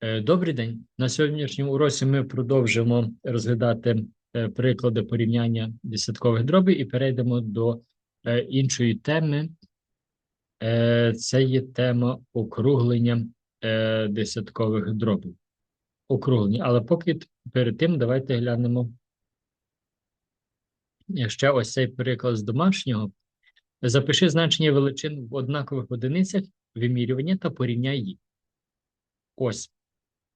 Е, Добрий день. На сьогоднішньому уроці ми продовжимо розглядати е, приклади порівняння десяткових дробів і перейдемо до е, іншої теми. Це є тема округлення десяткових дробів. Округлення. Але поки перед тим давайте глянемо ще ось цей приклад з домашнього. Запиши значення величин в однакових одиницях вимірювання та порівняй їх. Ось.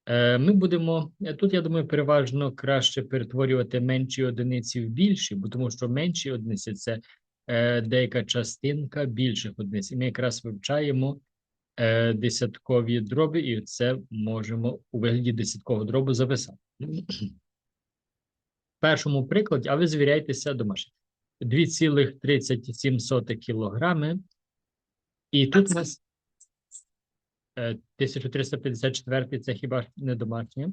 Е, Ми будемо е, тут, я думаю, переважно краще перетворювати менші одиниці в більші, бо тому що менші одиниці це е, деяка частинка більших одиниць. І ми якраз вивчаємо десяткові дроби, і це можемо у вигляді десяткового дробу записати. В першому прикладі, а ви звіряйтеся домашнє. 2,37 кілограми. І тут у нас 1354 це хіба не домашнє?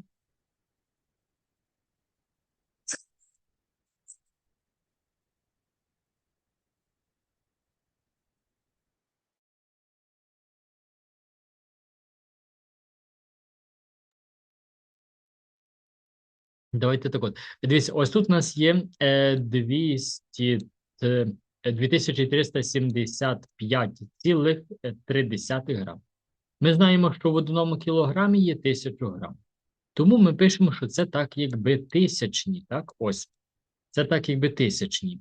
Давайте так от. Дивіться, ось тут у нас є е, 200, е, 2375,3 грам. Ми знаємо, що в одному кілограмі є 1000 грам. Тому ми пишемо, що це так, якби тисячні. Так, ось. Це так, якби тисячні.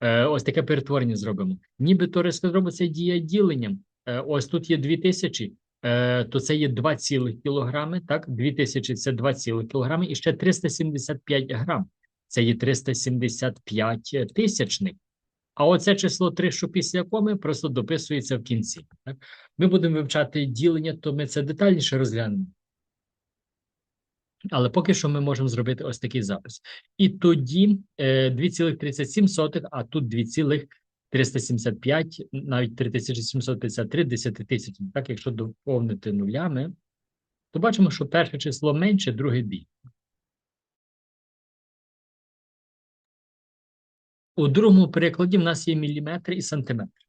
Е, ось таке перетворення зробимо. Нібито резко зробиться дія діленням. Е, ось тут є 2000, е, то це є 2 цілих кілограми, так? 2000 – це 2 цілих кілограми, і ще 375 грам. Це є 375 тисячних. А оце число 3, що після коми, просто дописується в кінці. Так? Ми будемо вивчати ділення, то ми це детальніше розглянемо. Але поки що ми можемо зробити ось такий запис. І тоді е, 2,37, а тут 2,375, навіть 3753 десятитисячні. Так, якщо доповнити нулями, то бачимо, що перше число менше, друге більше. У другому прикладі в нас є міліметр і сантиметр.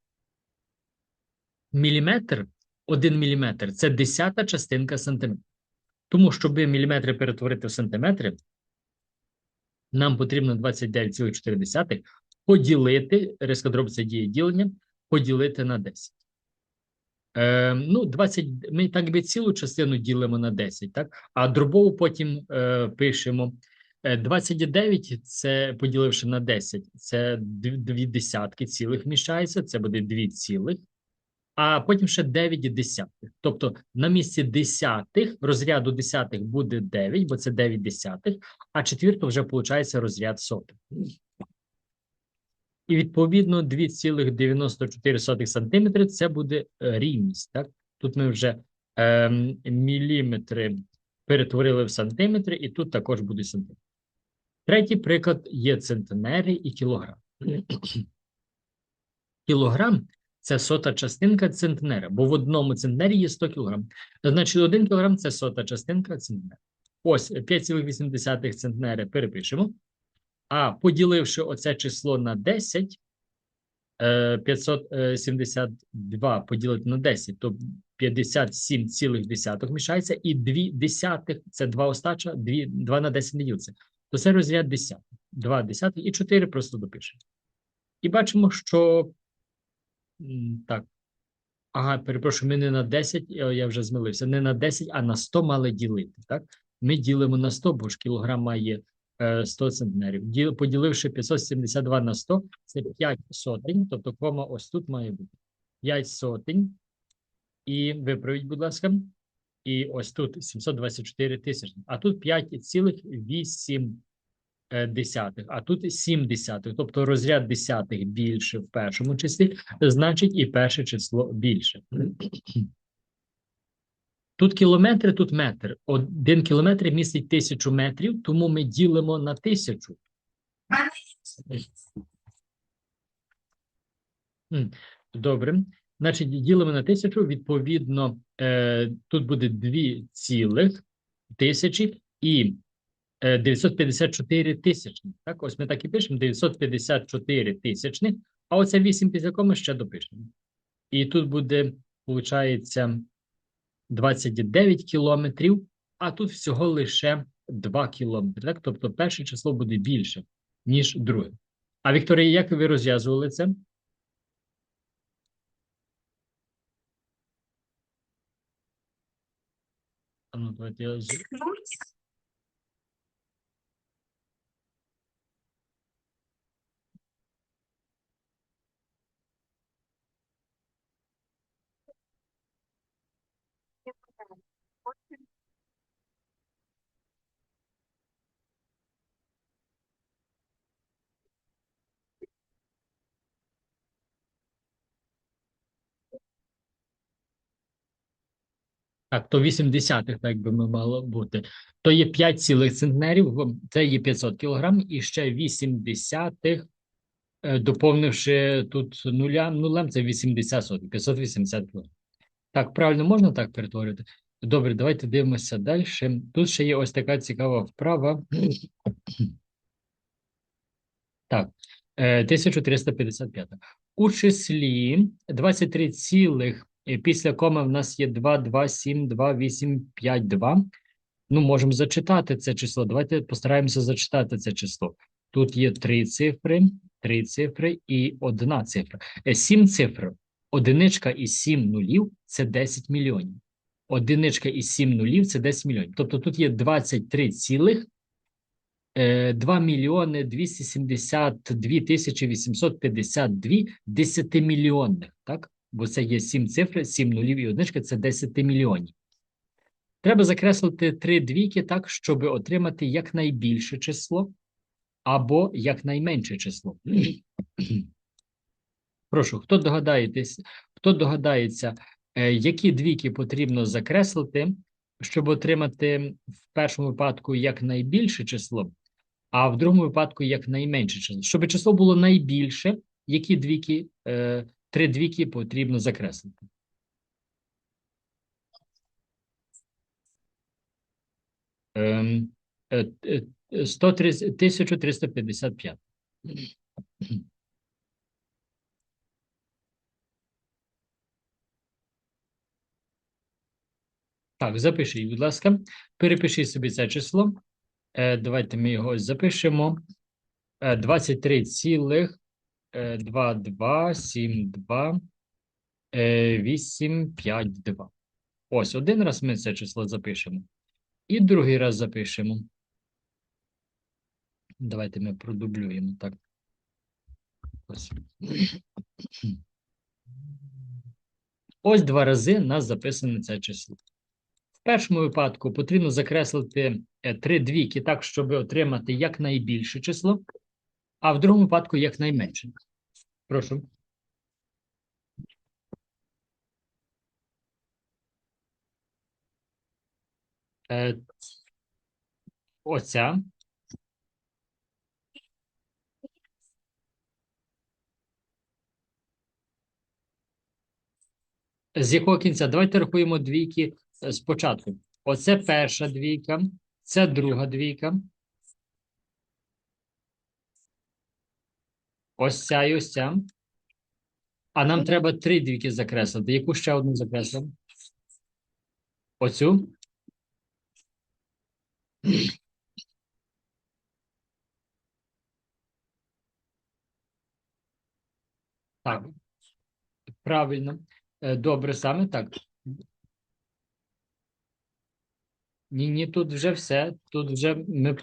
Міліметр, один міліметр це десята частинка сантиметра. Тому, щоб міліметри перетворити в сантиметри, нам потрібно 29,4 поділити, резкодроб це діє ділення, поділити на 10. Е, ну, 20, ми так би цілу частину ділимо на 10, так? А дробову потім е, пишемо. Е, 29 це поділивши на 10, це дві дві десятки цілих вміщається, це буде 2 цілих, а потім ще 9 десятих. Тобто на місці десятих, розряду десятих буде 9, бо це 9 десятих, а четвірто вже виходить розряд сотих. І відповідно 2,94 см це буде е, рівність. Так? Тут ми вже е, міліметри перетворили в сантиметри, і тут також буде сантиметр. Третій приклад є центнери і кілограм. Кілограм це сота частинка центнера, бо в одному центнері є 100 кілограм. Значить, 1 кілограм це сота частинка центнера. Ось 5,8 центнери перепишемо. А поділивши оце число на 10, е, 572 поділити на 10, то 57,1 мішається, і 2 десятих, це 2 остача, 2, 2 на 10 не ділиться. То це розряд десятих. 2 десятих і 4 просто допишемо. І бачимо, що так. Ага, перепрошую, ми не на 10, я вже змилився, не на 10, а на 100 мали ділити, так? Ми ділимо на 100, бо ж кілограм має е, 100 центнерів. Поділивши 572 на 100, це 5 сотень, тобто кома ось тут має бути 5 сотень. І виправіть, будь ласка. І ось тут 724 тисячі. А тут 5,8 е, десятих, а тут 7 десятих. Тобто розряд десятих більше в першому числі, значить і перше число більше. Тут кілометри, тут метр. Один кілометр містить тисячу метрів, тому ми ділимо на тисячу. Добре. Значить, ділимо на тисячу, відповідно, е, тут буде 2 цілих тисячі і е, 954 тисячних. Так, ось ми так і пишемо 954 тисячних, а оце 8 після коми ще допишемо. І тут буде, виходить, 29 кілометрів а тут всього лише 2 кілометри. Так? Тобто перше число буде більше, ніж друге. А Вікторія, як ви розв'язували це? Ну, давайте я... Так, то 80 так би ми мало бути. То є 5 цілих центнерів, це є 500 кілограм, і ще 8 десятих, е, доповнивши тут нуля, нулем, це 80 сотих, 580 кілограм. Так, правильно можна так перетворити? Добре, давайте дивимося далі. Тут ще є ось така цікава вправа. Так, е, 1355. У числі 23 цілих, е, після коми в нас є 2, 2, 7, 2, 8, 5, 2. Ну, можемо зачитати це число. Давайте постараємося зачитати це число. Тут є три цифри, три цифри і одна цифра. Е, Сім цифр. Одиничка і сім нулів – це 10 мільйонів. Одиничка і сім нулів – це 10 мільйонів. Тобто тут є 23 цілих, е, 2 мільйони 272 тисячі 852 десятимільйонних, так? Бо це є 7 цифр, 7 нулів і одиничка – це 10 мільйонів. Треба закреслити три двійки так, щоб отримати якнайбільше число або якнайменше число. Прошу, хто догадаєтесь, хто догадається, е, які двійки потрібно закреслити, щоб отримати в першому випадку якнайбільше число, а в другому випадку якнайменше число. Щоб число було найбільше, які двійки, е, три двійки потрібно закреслити. Ем, е, е, е, 130 1355. Так, запишіть, будь ласка. Перепишіть собі це число. Е, давайте ми його запишемо. Е, 23 цілих е, 2, 2, 7, 2, е, 8, 5, 2. Ось, один раз ми це число запишемо. І другий раз запишемо. Давайте ми продублюємо так. Ось. Ось два рази у нас записане це число. В першому випадку потрібно закреслити е, три двійки так, щоб отримати якнайбільше число, а в другому випадку якнайменше. Прошу. Е, Оця. З якого кінця? Давайте рахуємо двійки е, спочатку. Оце перша двійка, це друга двійка. Ось ця і ось ця. А нам треба три двійки закреслити. Яку ще одну закреслимо? Оцю. Так. Правильно. Е, Добре, саме так. Ні, ні, тут вже все. Тут вже ми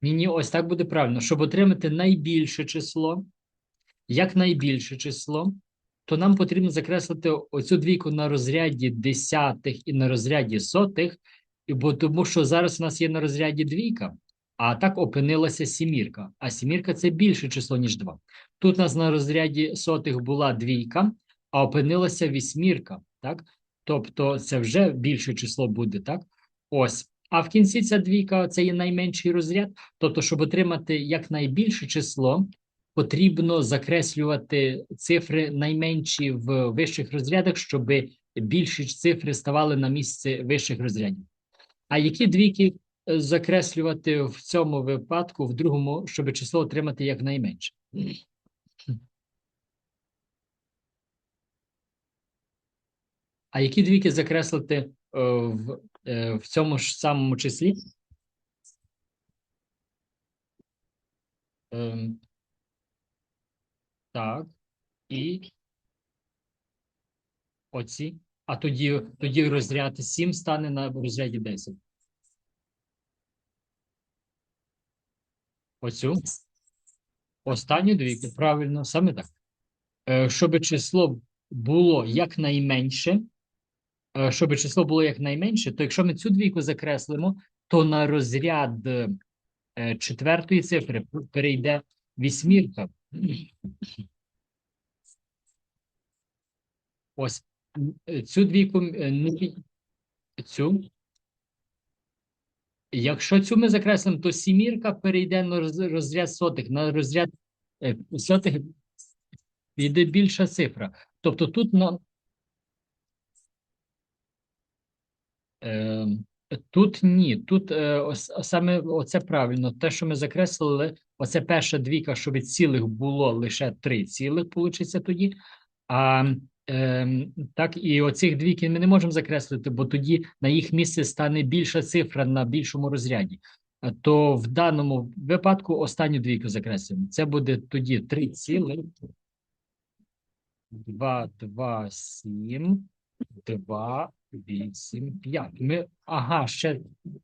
по- Ні, ні, ось так буде правильно. Щоб отримати найбільше число, як найбільше число, то нам потрібно закреслити оцю двійку на розряді десятих і на розряді сотих, бо тому що зараз у нас є на розряді двійка, а так опинилася сімірка. А сімірка це більше число, ніж два. Тут у нас на розряді сотих була двійка, а опинилася вісьмірка. Так? Тобто це вже більше число буде, так? Ось. А в кінці ця двійка це є найменший розряд. Тобто, щоб отримати якнайбільше число, потрібно закреслювати цифри найменші в вищих розрядах, щоб більші цифри ставали на місце вищих розрядів. А які двійки е, закреслювати в цьому випадку, в другому, щоб число отримати якнайменше? А які двійки закреслити е, в, в цьому ж самому числі? Ем, так. І оці. А тоді, тоді розряд 7 стане на розряді 10. Оцю. Останню двійку. Правильно, саме так. Е, щоб число було якнайменше, е, щоб число було якнайменше, то якщо ми цю двійку закреслимо, то на розряд е, четвертої цифри перейде вісьмірка. Ось цю двійку е, не пі- цю. Якщо цю ми закреслимо, то сімірка перейде на розряд сотих, на розряд е, сотих йде більша цифра. Тобто тут на тут ні, тут е, ос- саме оце правильно. Те, що ми закреслили, оце перша двійка, що від цілих було лише три цілих, получиться тоді. А ем, так і оцих двійки ми не можемо закреслити, бо тоді на їх місце стане більша цифра на більшому розряді. То в даному випадку останню двійку закреслюємо. Це буде тоді 3 цілих 2, 2, 7, 2, 8, 5. Ми, ага, ще,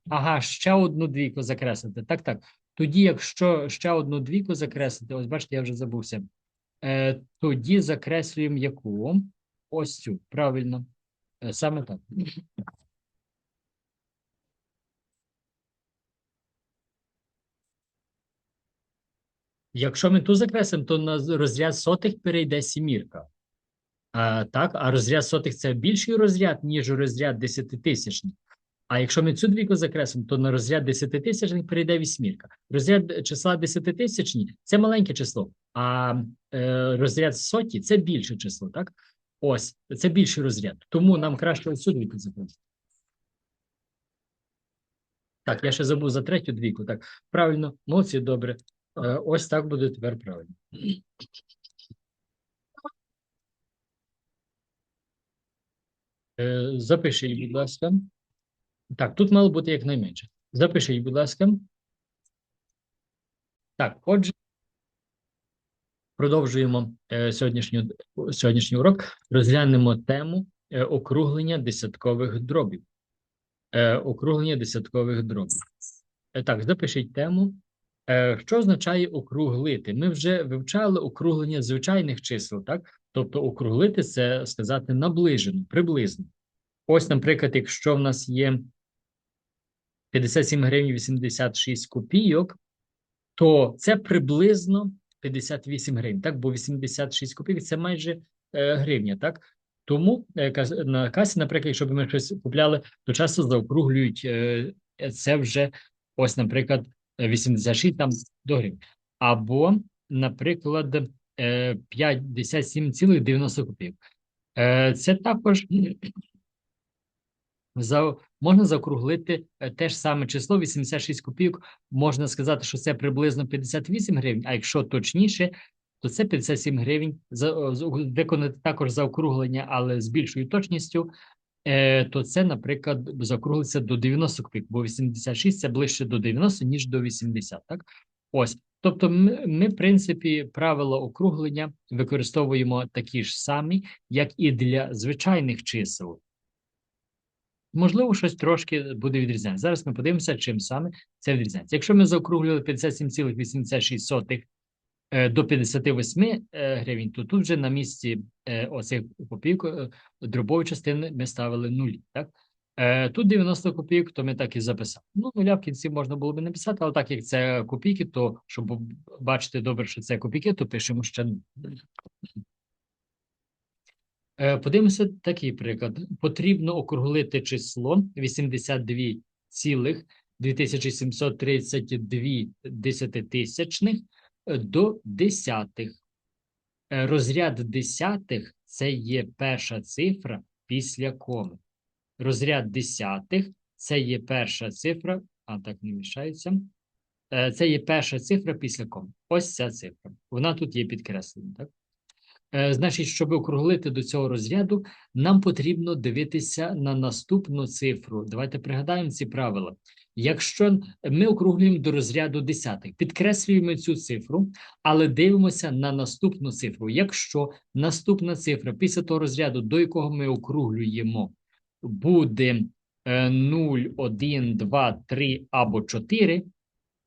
ага, ще одну двійку закреслити. Так, так. Тоді, якщо ще одну двійку закреслити, ось бачите, я вже забувся. Е, тоді закреслюємо яку? Ось цю, правильно. Е, саме так. Якщо ми ту закреслимо, то на розряд сотих перейде сімірка. Так, а розряд сотих це більший розряд, ніж розряд десятитисячний. А якщо ми цю двійку закреслимо, то на розряд десятитисячний перейде вісьмірка. Розряд числа десятитисячні це маленьке число, а е, розряд соті це більше число, так? Ось, це більший розряд. Тому нам краще ось цю двійку закреслити. Так, я ще забув за третю двійку. Так, правильно, молодці, добре. Е, ось так буде тепер правильно. Запишіть, будь ласка. Так, тут мало бути якнайменше. Запишіть, будь ласка. Так, отже, продовжуємо е, сьогоднішню, сьогоднішній урок. Розглянемо тему е, округлення десяткових дробів. Е, округлення десяткових дробів. Е, так, запишіть тему. Е, що означає округлити? Ми вже вивчали округлення звичайних чисел, так? Тобто округлити це сказати наближено, приблизно. Ось, наприклад, якщо в нас є 57 гривень 86 копійок, то це приблизно 58 гривень, так? Бо 86 копійок це майже е, гривня, так? Тому е, на касі, наприклад, якщо б ми щось купляли, то часто заокруглюють е, це вже ось, наприклад, 86 там до гривень. Або, наприклад, 57,90 копійок. Е, Це також за, можна заокруглити е, те ж саме число 86 копійок. Можна сказати, що це приблизно 58 гривень, а якщо точніше, то це 57 гривень. Виконати також заокруглення, але з більшою точністю, е, то це, наприклад, заокруглиться до 90 копійок, бо 86 це ближче до 90, ніж до 80, так? Ось. Тобто ми, ми, в принципі, правила округлення використовуємо такі ж самі, як і для звичайних чисел. Можливо, щось трошки буде відрізнятися. Зараз ми подивимося, чим саме це відрізняється. Якщо ми заокруглювали 57,86 е, до 58 е, гривень, то тут вже на місці е, оцих копійок дробової частини ми ставили нулі. Так? Е, Тут 90 копійок, то ми так і записали. Ну, нуля в кінці можна було би написати, але так як це копійки, то щоб бачити добре, що це копійки, то пишемо ще. Е, Подивимося такий приклад. Потрібно округлити число 82,2732 десятитисячних е, до десятих. Розряд десятих – це є перша цифра після коми. Розряд десятих це є перша цифра, а так не мішається. Е, Це є перша цифра після ком. Ось ця цифра. Вона тут є підкреслена, так? Е, Значить, щоб округлити до цього розряду, нам потрібно дивитися на наступну цифру. Давайте пригадаємо ці правила. Якщо ми округлюємо до розряду десятих, підкреслюємо цю цифру, але дивимося на наступну цифру. Якщо наступна цифра після того розряду, до якого ми округлюємо, буде е, 0, 1, 2, 3 або 4,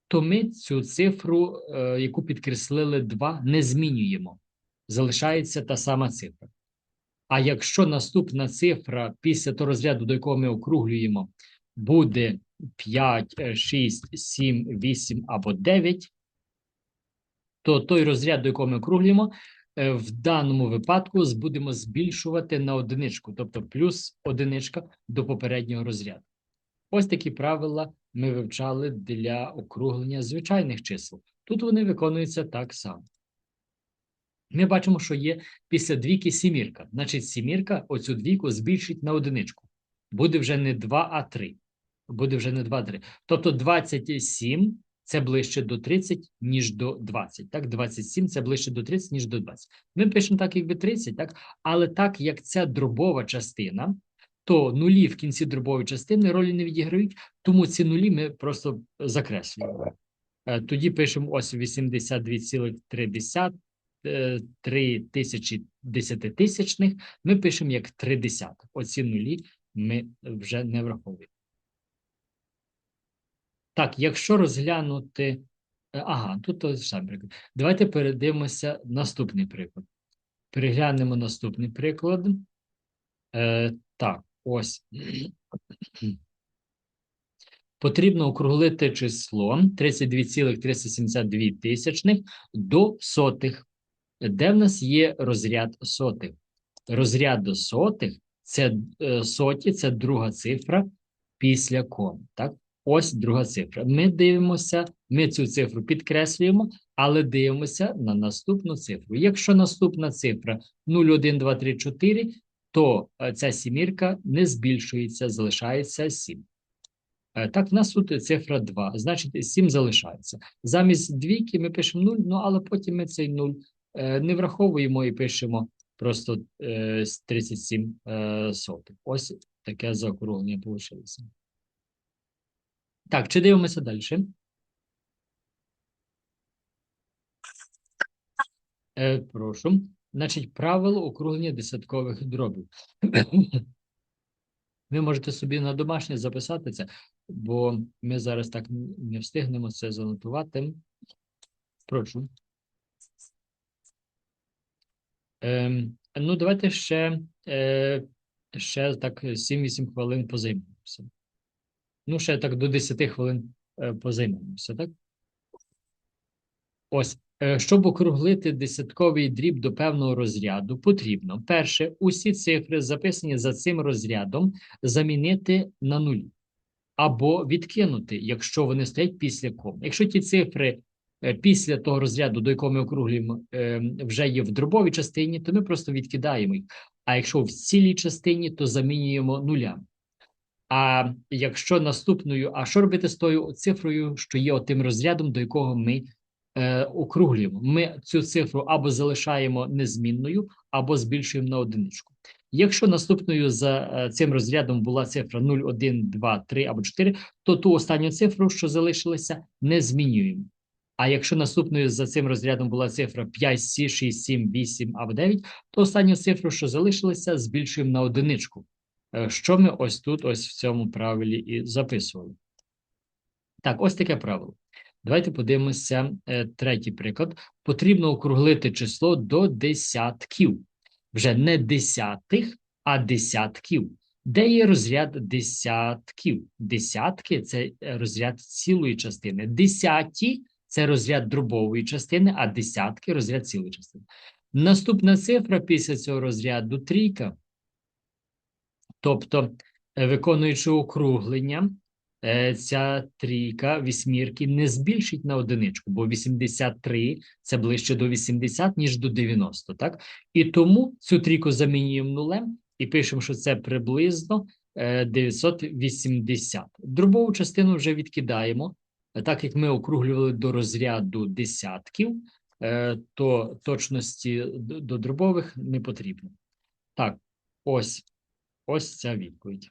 то ми цю цифру, е, яку підкреслили 2, не змінюємо. Залишається та сама цифра. А якщо наступна цифра після того розряду, до якого ми округлюємо, буде 5, 6, 7, 8 або 9, то той розряд, до якого ми округлюємо, в даному випадку будемо збільшувати на одиничку, тобто плюс одиничка до попереднього розряду. Ось такі правила ми вивчали для округлення звичайних чисел. Тут вони виконуються так само. Ми бачимо, що є після двійки сімірка. Значить, сімірка оцю двійку збільшить на одиничку. Буде вже не 2, а 3. Буде вже не 2, 3. Тобто 27 це ближче до 30, ніж до 20. Так, 27 це ближче до 30, ніж до 20. Ми пишемо так, якби 30, так? Але так як ця дробова частина, то нулі в кінці дробової частини ролі не відіграють, тому ці нулі ми просто закреслюємо. Е, Тоді пишемо ось 82,3 е, 3 тисячі десятитисячних, ми пишемо як 3 десятих. Оці нулі ми вже не враховуємо. Так, якщо розглянути. е, Ага, тут ж приклад. Давайте передивимося наступний приклад. Переглянемо наступний приклад. Е, так, ось. Потрібно округлити число 32,372 тисячних до сотих, де в нас є розряд сотих. Розряд до сотих це е, соті, це друга цифра після ком. Так? Ось друга цифра. Ми дивимося, ми цю цифру підкреслюємо, але дивимося на наступну цифру. Якщо наступна цифра 0, 1, 2, 3, 4, то е, ця сімірка не збільшується, залишається 7. Е, Так, в нас тут цифра 2, значить 7 залишається. Замість двійки ми пишемо 0, ну але потім ми цей 0 е, не враховуємо і пишемо просто е, 37 е, сотих. Ось таке заокруглення вийшло. Так, чи дивимося далі? Е, прошу. Значить, правило округлення десяткових дробів. Ви можете собі на домашнє записати це, бо ми зараз так не встигнемо це занотувати. Прошу. Ем, ну, давайте ще, е, ще так 7-8 хвилин позаймемося. Ну, ще так до 10 хвилин е, позаймемося, так? Ось, е, щоб округлити десятковий дріб до певного розряду, потрібно, перше, усі цифри, записані за цим розрядом, замінити на нулі. Або відкинути, якщо вони стоять після кому. Якщо ті цифри е, після того розряду, до якого ми округлюємо, вже є в дробовій частині, то ми просто відкидаємо їх. А якщо в цілій частині, то замінюємо нулями. А якщо наступною, а що робити з тою цифрою, що є отим розрядом, до якого ми е, округлюємо? Ми цю цифру або залишаємо незмінною, або збільшуємо на одиничку. Якщо наступною за е, цим розрядом була цифра 0, 1, 2, 3 або 4, то ту останню цифру, що залишилася, не змінюємо. А якщо наступною за цим розрядом була цифра 5, 6, 7, 8 або 9, то останню цифру, що залишилася, збільшуємо на одиничку. Е, Що ми ось тут, ось в цьому правилі і записували. Так, ось таке правило. Давайте подивимося е, третій приклад. Потрібно округлити число до десятків. Вже не десятих, а десятків. Де є розряд десятків? Десятки це е, розряд цілої частини. Десяті це розряд дробової частини, а десятки розряд цілої частини. Наступна цифра після цього розряду трійка. Тобто, е, виконуючи округлення, е, ця трійка вісьмірки не збільшить на одиничку, бо 83 – це ближче до 80, ніж до 90, так? І тому цю трійку замінюємо нулем і пишемо, що це приблизно е, 980. Дробову частину вже відкидаємо. Е, Так як ми округлювали до розряду десятків, е, то точності до дробових не потрібно. Так, ось, ось ця відповідь.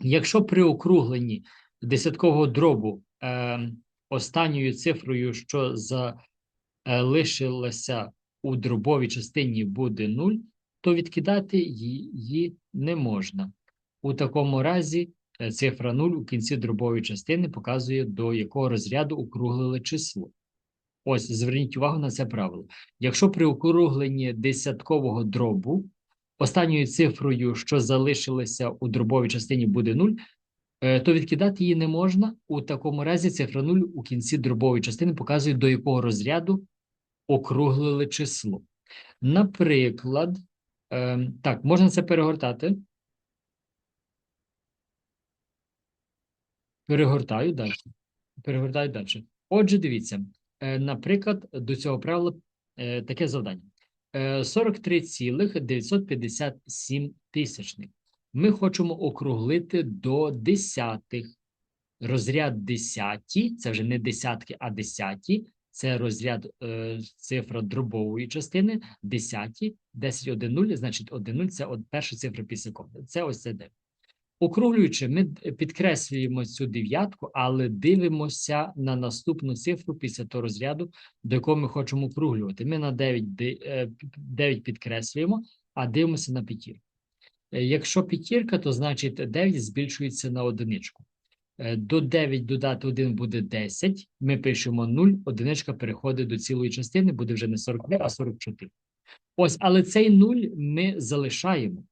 Якщо при округленні десяткового дробу е, останньою цифрою, що залишилася у дробовій частині, буде 0, то відкидати її не можна. У такому разі е, цифра 0 у кінці дробової частини показує, до якого розряду округлили число. Ось, зверніть увагу на це правило. Якщо при округленні десяткового дробу останньою цифрою, що залишилася у дробовій частині, буде 0, е, то відкидати її не можна. У такому разі цифра 0 у кінці дробової частини показує, до якого розряду округлили число. Наприклад, е, так, можна це перегортати. Перегортаю далі. Перегортаю далі. Отже, дивіться, е, наприклад, до цього правила таке завдання. Е, 43,957 тисячних. Ми хочемо округлити до десятих. Розряд десяті, це вже не десятки, а десяті. Це розряд е, цифра дробової частини. Десяті, 10, 1, 0, значить 1, 0 – це перша цифра після коми. Це ось це 9. Округлюючи, ми підкреслюємо цю дев'ятку, але дивимося на наступну цифру після того розряду, до якого ми хочемо округлювати. Ми на 9, 9 підкреслюємо, а дивимося на п'ятірку. Якщо п'ятірка, то значить 9 збільшується на одиничку. До 9 додати 1 буде 10. Ми пишемо 0, одиничка переходить до цілої частини, буде вже не 43, а 44. Ось, але цей 0 ми залишаємо.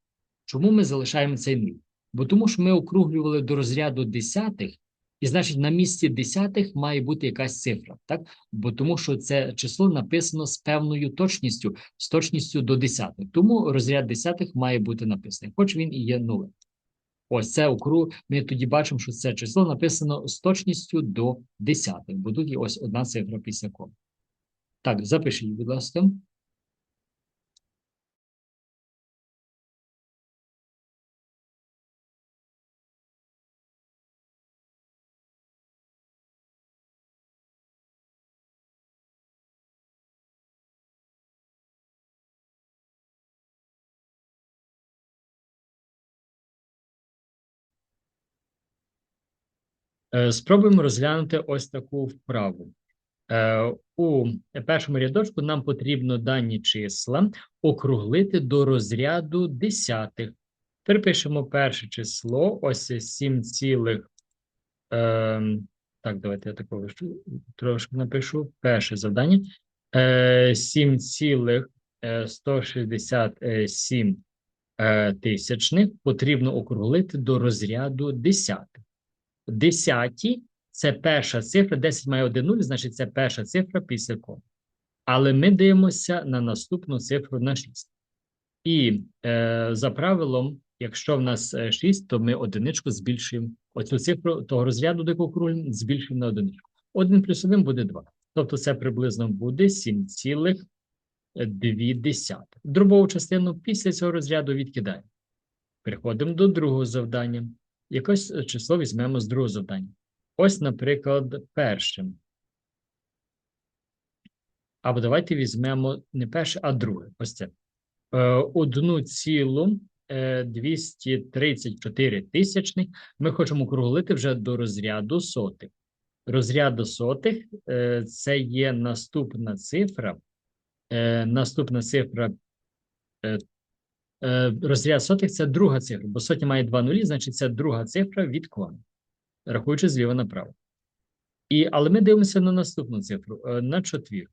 Чому ми залишаємо цей 0? Бо тому що ми округлювали до розряду десятих, і значить на місці десятих має бути якась цифра, так? Бо тому що це число написано з певною точністю, з точністю до десятих. Тому розряд десятих має бути написаний, хоч він і є нулем. Ось це округ. Ми тоді бачимо, що це число написано з точністю до десятих, бо тут є ось одна цифра після коми. Так, запишіть, будь ласка. Спробуємо розглянути ось таку вправу. Е, У першому рядочку нам потрібно дані числа округлити до розряду десятих. Перепишемо перше число, ось 7 цілих. Е, так, давайте я такого трошки напишу. Перше завдання. Е, 7 цілих 167 тисячних потрібно округлити до розряду десятих. Десяті це перша цифра, 10 має 1 0, значить це перша цифра після коми. Але ми дивимося на наступну цифру на 6. І е, за правилом, якщо в нас 6, то ми одиничку збільшуємо. Оцю цифру того розряду, до якого круглим, збільшуємо на одиничку. 1 плюс 1 буде 2. Тобто це приблизно буде 7,2. Дробову частину після цього розряду відкидаємо. Переходимо до другого завдання. Якось число візьмемо з другого завдання. Ось, наприклад, першим. Або давайте візьмемо не перше, а друге. Ось це. Одну цілу 234 тисячних ми хочемо округлити вже до розряду сотих. Розряду сотих це є наступна цифра. Наступна цифра розряд сотих це друга цифра, бо сотня має два нулі, значить це друга цифра від клану, рахуючи зліва направо. І, Але ми дивимося на наступну цифру, на четвірку.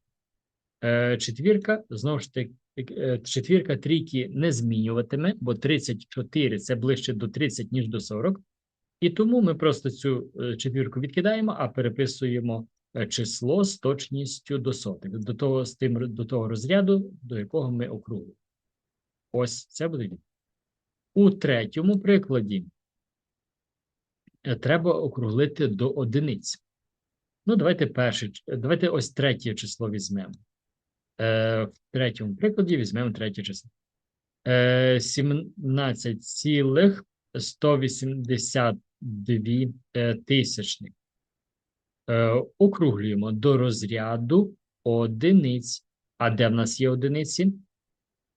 Четвірка, знову ж таки, четвірка трійки не змінюватиме, бо 34 це ближче до 30, ніж до 40. І тому ми просто цю четвірку відкидаємо, а переписуємо число з точністю до сотих, до того, з тим, до того розряду, до якого ми округлюємо. Ось це буде. У третьому прикладі треба округлити до одиниць. Ну, давайте перше, давайте ось третє число візьмемо. Е, В третьому прикладі візьмемо третє число. Е, 17 цілих 182 е, тисячних. Е, округлюємо до розряду одиниць. А де в нас є одиниці?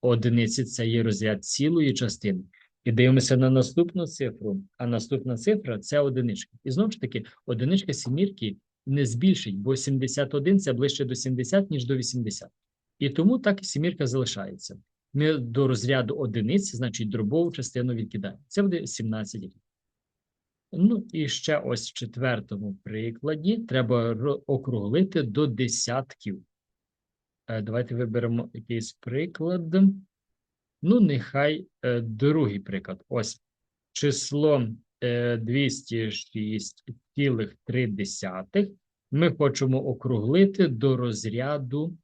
Одиниці це є розряд цілої частини. І дивимося на наступну цифру. А наступна цифра це одиничка. І знову ж таки, одиничка сімірки не збільшить, бо 71 це ближче до 70, ніж до 80. І тому так сімірка залишається. Ми до розряду одиниць, значить, дробову частину відкидаємо. Це буде 17 рік. Ну і ще ось в четвертому прикладі треба округлити до десятків. Е, Давайте виберемо якийсь приклад. Ну, нехай е, другий приклад. Ось число е, 206,3 ми хочемо округлити до розряду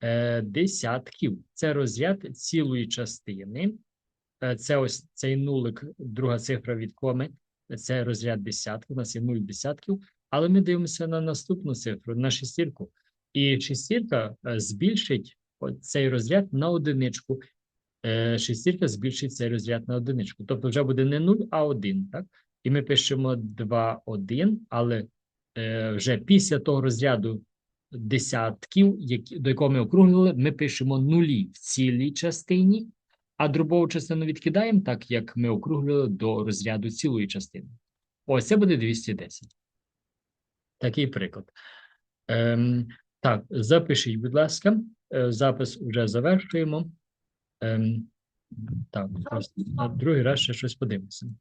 е, десятків. Це розряд цілої частини. Е, Це ось цей нулик, друга цифра від коми. Це розряд десятків. У нас є нуль десятків. Але ми дивимося на наступну цифру, на шестірку. І шестірка е, збільшить цей розряд на одиничку. Е, Шестірка збільшить цей розряд на одиничку. Тобто вже буде не 0, а 1, так? І ми пишемо 2, 1, але е, вже після того розряду десятків, до якого ми округлили, ми пишемо нулі в цілій частині, а дробову частину відкидаємо, так як ми округлили до розряду цілої частини. Ось це буде 210. Такий приклад. Ем, так, запишіть, будь ласка. Е, Запис вже завершуємо. Ем, так, на другий раз ще щось подивимося.